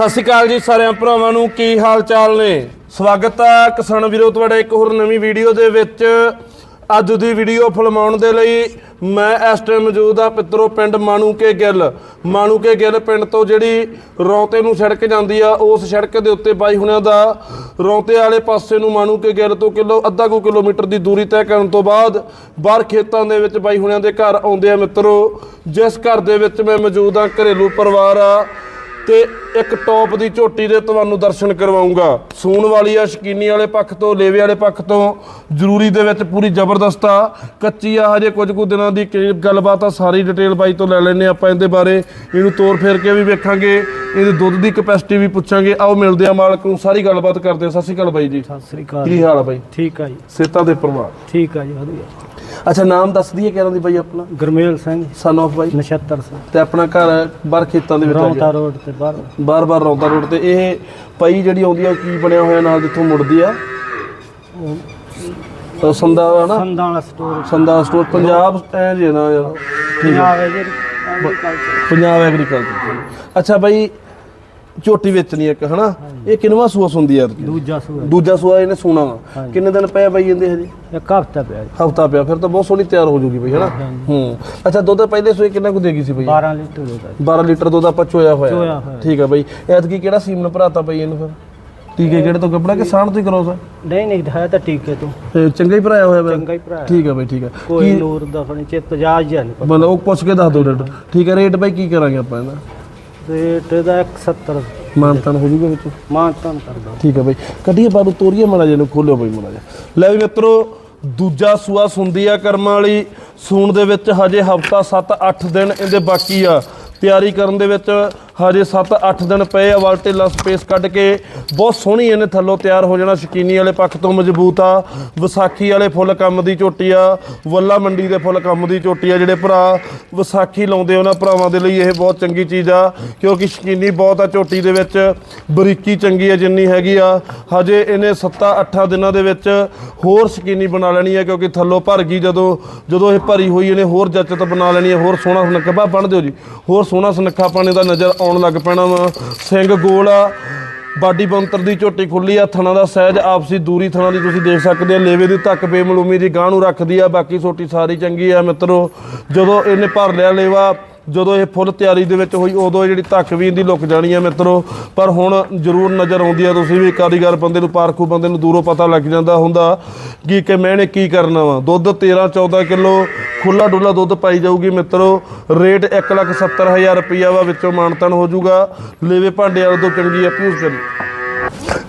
ਸਤਿ ਸ਼੍ਰੀ ਅਕਾਲ ਜੀ ਸਾਰਿਆਂ ਭਰਾਵਾਂ ਨੂੰ, ਕੀ ਹਾਲ ਚਾਲ ਨੇ? ਸਵਾਗਤ ਹੈ ਕਿਸਾਨ ਵੀਰੋ ਤੁਹਾਡਾ ਇੱਕ ਹੋਰ ਨਵੀਂ ਵੀਡੀਓ ਦੇ ਵਿੱਚ। ਅੱਜ ਦੀ ਵੀਡੀਓ ਫਿਲਮਾਉਣ ਦੇ ਲਈ ਮੈਂ ਇਸ ਟਾਈਮ ਮੌਜੂਦ ਆ ਪਿੱਤਰੋ ਪਿੰਡ ਮਾਣੂ ਕੇ ਗਿੱਲ। ਮਾਣੂ ਕੇ ਗਿੱਲ ਪਿੰਡ ਤੋਂ ਜਿਹੜੀ ਰੌਂਤੇ ਨੂੰ ਸੜਕ ਜਾਂਦੀ ਆ, ਉਸ ਸੜਕ ਦੇ ਉੱਤੇ ਬਾਈ ਹੁਣਿਆਂ ਦਾ ਰੌਂਤੇ ਵਾਲੇ ਪਾਸੇ ਨੂੰ ਮਾਣੂ ਕੇ ਗਿੱਲ ਤੋਂ ਕਿਲੋ, ਅੱਧਾ ਕੁ ਕਿਲੋਮੀਟਰ ਦੀ ਦੂਰੀ ਤੈਅ ਕਰਨ ਤੋਂ ਬਾਅਦ ਬਾਹਰ ਖੇਤਾਂ ਦੇ ਵਿੱਚ ਬਾਈ ਹੁਣਿਆਂ ਦੇ ਘਰ ਆਉਂਦੇ ਆ ਮਿੱਤਰੋ। ਜਿਸ ਘਰ ਦੇ ਵਿੱਚ ਮੈਂ ਮੌਜੂਦ ਆ, ਘਰੇਲੂ ਪਰਿਵਾਰ ਆ। ਤੇ ਇੱਕ ਟੌਪ ਦੀ ਝੋਟੀ ਦੇ ਤੁਹਾਨੂੰ ਦਰਸ਼ਨ ਕਰਵਾਉਂਗਾ। ਸੂਣ ਵਾਲੀ ਆ ਸ਼ਕੀਨੀ ਵਾਲੇ ਪੱਖ ਤੋਂ ਲੇਵੇ ਵਾਲੇ ਪੱਖ ਤੋਂ ਜ਼ਰੂਰੀ ਦੇ ਵਿੱਚ ਪੂਰੀ ਜ਼ਬਰਦਸਤ ਆ। ਕੱਚੀ ਆ ਹਜੇ ਕੁਝ ਕੁ ਦਿਨਾਂ ਦੀ ਗੱਲਬਾਤ ਆ ਸਾਰੀ ਡਿਟੇਲ ਬਾਈ ਤੋਂ ਲੈ ਲੈਣੇ ਆਪਾਂ ਇਹਦੇ ਬਾਰੇ। ਇਹਨੂੰ ਤੋਰ ਫੇਰ ਕੇ ਵੀ ਵੇਖਾਂਗੇ। ਇਹਦੇ ਦੁੱਧ ਦੀ ਕਪੈਸਿਟੀ ਵੀ ਪੁੱਛਾਂਗੇ। ਆਓ ਮਿਲਦੇ ਆ ਮਾਲਕ ਨੂੰ ਸਾਰੀ ਗੱਲਬਾਤ ਕਰਦੇ ਆ ਸਤਿ ਸ਼੍ਰੀ ਅਕਾਲ ਬਾਈ ਜੀ। ਸਤਿ ਸ੍ਰੀ ਅਕਾਲ ਕੀ ਹਾਲ ਆ ਬਾਈ? ਠੀਕ ਆ ਜੀ। ਸੇਤਾ ਦੇ ਪਰਿਵਾਰ ਠੀਕ ਆ ਜੀ ਵਧੀਆ। ਅੱਛਾ ਨਾਮ ਦੱਸ ਦਈਏ ਕਿਹਨਾਂ ਦੀ ਬਾਈ ਆਪਣਾ? ਗਰਮੇਲ ਸਿੰਘ। ਸਨ ਆਫ ਬਾਈ। ਨਛੱਤਰ ਸਿੰਘ। ਤੇ ਆਪਣਾ ਘਰ ਬਾਹਰ ਖੇਤਾਂ ਦੇ ਵਿੱਚ ਆ ਰੌਂਤਾ ਰੋਡ ਤੇ ਬਾਹਰ। ਬਾਰ-ਬਾਰ ਰੌਂਦਾ ਰੋਡ ਤੇ। ਇਹ ਪਈ ਜਿਹੜੀ ਆਉਂਦੀ ਆ ਕੀ ਬਣਿਆ ਹੋਇਆ ਨਾਲ ਜਿੱਥੋਂ ਮੁੜਦੀ ਆ? ਉਹ ਸੰਦਾ ਵਾ ਨਾ? ਸੰਦਾਂ ਵਾਲਾ ਸਟੋਰ ਸੰਦਾ ਸਟੋਰ ਪੰਜਾਬ ਐ ਜੇ ਨਾ ਯਾਰ। ਪੰਜਾਬ ਹੈ ਐਗਰੀਕਲਚਰ ਪੰਜਾਬ ਐਗਰੀਕਲਚਰ ਅੱਛਾ ਬਾਈ ਝੋਟੀ ਵੇਚਣੀ ਇੱਕ ਹਨਾ? ਇਹ ਕਿੰਨਵਾ ਸੂਆ ਸੁੰਦੀ ਆ ਦੂਜਾ ਸੂਆ। ਦੂਜਾ ਸੂਆ ਇਹਨੇ ਸੋਣਾ ਵਾ। ਕਿੰਨੇ ਦਿਨ ਪਏ ਬਾਈ ਜਾਂਦੇ ਹਜੇ? ਇੱਕ ਹਫਤਾ ਪਿਆ ਹਫਤਾ ਪਿਆ ਫਿਰ ਤਾਂ ਬਹੁਤ ਸੋਹਣੀ ਤਿਆਰ ਹੋ ਜੂਗੀ ਬਈ ਹਨਾ? ਹੂੰ। ਅੱਛਾ ਦੁੱਧ ਪਹਿਲੇ ਸੂਏ ਕਿੰਨਾ ਕੁ ਦੇਗੀ ਸੀ ਬਈ? 12 ਲੀਟਰ ਦੁੱਧ ਆ ਜੀ। 12 ਲੀਟਰ ਦੁੱਧ ਆਪਾਂ ਚੋਇਆ ਹੋਇਆ। ਚੋਇਆ ਹੋਇਆ। ਠੀਕ ਆ ਬਈ। ਐਤਕੀ ਕਿਹੜਾ ਸੀਮਨ ਭਰਾਤਾ ਬਈ ਇਹਨੂੰ ਫਿਰ? ਟੀਕੇ ਕਿਹੜੇ ਤੋਂ ਕੱਪੜਾ ਕਿ ਸਾਣ ਤੋਂ ਹੀ ਕਰੋ ਸਰ ਨਹੀਂ ਨਹੀਂ ਹੈ ਤਾਂ ਟੀਕੇ ਤੋਂ। ਤੇ ਚੰਗਾ ਹੀ ਭਰਾਇਆ ਹੋਇਆ ਚੰਗਾ ਹੀ ਭਰਾ ਹੈ। ਠੀਕ ਆ ਬਈ ਠੀਕ ਆ। ਕੋਈ ਨੂਰ ਦਾ ਫਣੀ ਚੇ ਤਜਾਜ ਜਾਂ ਨਹੀਂ ਮਤਲਬ ਉਹ ਪੁੱਛ ਕੇ ਦੱਸ ਦਿਓ ਰੇਟ। ਠੀਕ ਹੈ ਰੇਟ ਬਾਈ ਕੀ ਕਰਾਂਗੇ ਆਪਾਂ ਇਹਦਾ? ਰੇਟ ਦਾ 170 ਮਾਨਤਨ ਹੋ ਜੂਗਾ ਵਿੱਚ। ਮਾਨ ਤਾਂ ਕਰਦਾ ਠੀਕ ਆ ਬਈ। ਕੱਢੀਏ ਬਾਰੂ ਤੋਰੀਏ ਮੜਾ ਜੇ ਨੂੰ ਖੋਲਿਓ ਬਈ ਮੜਾ ਜਾ ਲੈ ਵੀ ਮਿੱਤਰੋ ਦੂਜਾ ਸੂਆ ਸੁੰਦੀ ਆ ਕਰਮਾਂ ਵਾਲੀ। ਸੂਣ ਦੇ ਵਿੱਚ ਹਜੇ ਹਫਤਾ 7-8 ਦਿਨ ਇਹਦੇ ਬਾਕੀ ਆ। ਤਿਆਰੀ ਕਰਨ ਦੇ ਵਿੱਚ ਹਜੇ 7-8 ਦਿਨ ਪਏ ਆ ਵਾਲਟੇਲਾ ਸਪੇਸ ਕੱਢ ਕੇ। ਬਹੁਤ ਸੋਹਣੀ ਇਹਨੇ ਥੱਲੋਂ ਤਿਆਰ ਹੋ ਜਾਣਾ, ਸ਼ਕੀਨੀ ਵਾਲੇ ਪੱਖ ਤੋਂ ਮਜ਼ਬੂਤ ਆ। ਵਿਸਾਖੀ ਵਾਲੇ ਫੁੱਲ ਕੰਮ ਦੀ ਝੋਟੀ ਆ, ਵੱਲਾ ਮੰਡੀ ਦੇ ਫੁੱਲ ਕੰਮ ਦੀ ਝੋਟੀ ਆ ਜਿਹੜੇ ਭਰਾ ਵਿਸਾਖੀ ਲਾਉਂਦੇ ਉਹਨਾਂ ਭਰਾਵਾਂ ਦੇ ਲਈ ਇਹ ਬਹੁਤ ਚੰਗੀ ਚੀਜ਼ ਆ, ਕਿਉਂਕਿ ਸ਼ਕੀਨੀ ਬਹੁਤ ਆ ਝੋਟੀ ਦੇ ਵਿੱਚ, ਬਰੀਕੀ ਚੰਗੀ ਆ ਜਿੰਨੀ ਹੈਗੀ ਆ। ਹਜੇ ਇਹਨੇ 7-8 ਦਿਨਾਂ ਦੇ ਵਿੱਚ ਹੋਰ ਸ਼ਕੀਨੀ ਬਣਾ ਲੈਣੀ ਹੈ ਕਿਉਂਕਿ ਥੱਲੋਂ ਭਰ ਗਈ ਜਦੋਂ ਜਦੋਂ ਇਹ ਭਰੀ ਹੋਈ ਇਹਨੇ ਹੋਰ ਜੱਚਤ ਬਣਾ ਲੈਣੀ ਹੈ ਹੋਰ ਸੋਹਣਾ ਸੁਨੱਖਾ ਬਣ ਦਿਓ ਜੀ, ਹੋਰ ਸੋਹਣਾ ਸੁਨੱਖਾ ਪਾਣੇ ਦਾ ਨਜ਼ਰ ਆਉਣ ਲੱਗ ਪੈਣਾ ਵਾ। ਸਿੰਘ ਗੋਲ ਆ। ਬਾਡੀ ਬੰਤਰ ਦੀ ਝੋਟੀ ਖੁੱਲੀ ਆ। ਥਣਾ ਦਾ ਸਹਿਜ ਆਪਸੀ ਦੂਰੀ ਥਣਾ ਦੀ ਤੁਸੀਂ ਦੇਖ ਸਕਦੇ ਆ। ਲੇਵੇ ਦੀ ਧੱਕ ਬੇਮਲੂਮੀ ਦੀ ਗਾਂ ਨੂੰ ਰੱਖਦੀ ਆ। ਬਾਕੀ ਛੋਟੀ ਸਾਰੀ ਚੰਗੀ ਆ ਮਿੱਤਰੋ। ਜਦੋਂ ਇਹਨੇ ਭਰ ਲਿਆ ਲੇਵਾ ਜਦੋਂ ਇਹ ਫੁੱਲ ਤਿਆਰੀ ਦੇ ਵਿੱਚ ਹੋਈ, ਉਦੋਂ ਇਹ ਜਿਹੜੀ ਧੱਕ ਵੀ ਇਹਦੀ ਲੁਕ ਜਾਣੀ ਹੈ ਮਿੱਤਰੋ। ਪਰ ਹੁਣ ਜ਼ਰੂਰ ਨਜ਼ਰ ਆਉਂਦੀ ਆ, ਤੁਸੀਂ ਵੀ ਕਾਰੀਗਰ ਬੰਦੇ ਨੂੰ, ਪਾਰਖੂ ਬੰਦੇ ਨੂੰ ਦੂਰੋਂ ਪਤਾ ਲੱਗ ਜਾਂਦਾ ਹੁੰਦਾ ਕਿ ਕਿ ਮੈਨੇ ਕੀ ਕਰਨਾ ਵਾ। ਦੁੱਧ 13 14 ਕਿਲੋ ਖੁੱਲਾ ਡੁੱਲਾ ਦੁੱਧ ਪਾਈ ਜਾਊਗੀ ਮਿੱਤਰੋ। ਰੇਟ 170000 ਰੁਪਈਆ ਵਾ, ਵਿੱਚੋਂ ਮਾਨਤਨ ਹੋ ਜਾਊਗਾ। ਲੇਵੇ ਭਾਂਡੇ ਵਾਲੇ ਤੋਂ ਚੰਗੀ ਆ ਪਿਊਸ ਕਰੀ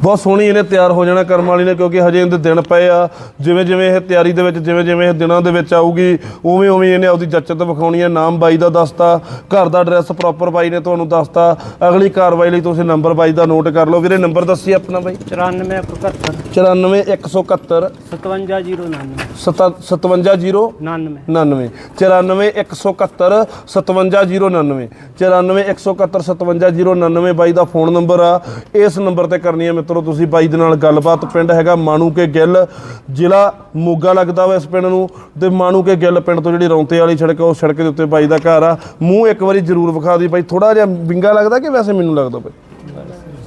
ਬਹੁਤ ਸੋਹਣੀ ਇਹਨੇ ਤਿਆਰ ਹੋ ਜਾਣਾ ਕਰਮ ਵਾਲੀ ਨੇ ਕਿਉਂਕਿ ਹਜੇ ਇਹਦੇ ਦਿਨ ਪਏ ਆ। ਜਿਵੇਂ ਜਿਵੇਂ ਇਹ ਤਿਆਰੀ ਦੇ ਵਿੱਚ ਜਿਵੇਂ ਜਿਵੇਂ ਇਹ ਦਿਨਾਂ ਦੇ ਵਿੱਚ ਆਊਗੀ ਉਵੇਂ ਉਵੇਂ ਇਹਨੇ ਆਪਦੀ ਜੱਚਤ ਵਿਖਾਉਣੀ ਹੈ। ਨਾਮ ਬਾਈ ਦਾ ਦੱਸਤਾ ਘਰ ਦਾ ਐਡਰੈਸ ਪ੍ਰੋਪਰ ਬਾਈ ਨੇ ਤੁਹਾਨੂੰ ਦੱਸਤਾ। ਅਗਲੀ ਕਾਰਵਾਈ ਲਈ ਤੁਸੀਂ ਨੰਬਰ ਬਾਈ ਦਾ ਨੋਟ ਕਰ ਲਓ। ਵੀਰੇ ਨੰਬਰ ਦੱਸੀ ਆਪਣਾ ਬਾਈ। 94 71 94171 57099 570 99 99 94171 57099 94171 57099 ਬਾਈ ਦਾ ਫੋਨ ਨੰਬਰ ਆ। ਇਸ ਨੰਬਰ ਤੇ ਕਰਨੀ ਹੈ ਮਿੱਤਰੋ ਤੁਸੀਂ ਬਾਈ ਦੇ ਨਾਲ ਗੱਲਬਾਤ ਪਿੰਡ ਹੈਗਾ ਮਾਣੂ ਗਿੱਲ ਜ਼ਿਲ੍ਹਾ ਮੋਗਾ ਲੱਗਦਾ ਵਾ ਇਸ ਪਿੰਡ ਨੂੰ ਤੇ ਮਾਣੂ ਗਿੱਲ ਪਿੰਡ ਤੋਂ ਜਿਹੜੀ ਰੌਂਤੇ ਵਾਲੀ ਸੜਕ ਆ, ਉਹ ਸੜਕ ਦੇ ਉੱਤੇ ਬਾਈ ਦਾ ਘਰ ਆ। ਮੂੰਹ ਇੱਕ ਵਾਰੀ ਜ਼ਰੂਰ ਵਿਖਾ ਦੀ ਬਾਈ ਥੋੜਾ ਜਿਹਾ ਵਿੰਗਾ ਲੱਗਦਾ ਕਿ ਵੈਸੇ ਮੈਨੂੰ ਲੱਗਦਾ ਬਾਈ?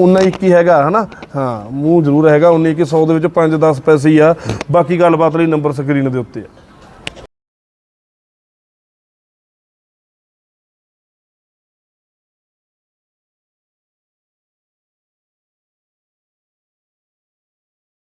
ਉਨਾ ਇੱਕ ਹੀ ਹੈਗਾ ਹਨਾ? ਹਾਂ ਮੂੰਹ ਜ਼ਰੂਰ ਹੈਗਾ 19 ਕਿ 100 ਦੇ ਵਿੱਚ 5-10 ਪੈਸੇ ਹੀ ਆ। ਬਾਕੀ ਗੱਲਬਾਤ ਲਈ ਨੰਬਰ ਸਕਰੀਨ ਦੇ ਉੱਤੇ ਆ।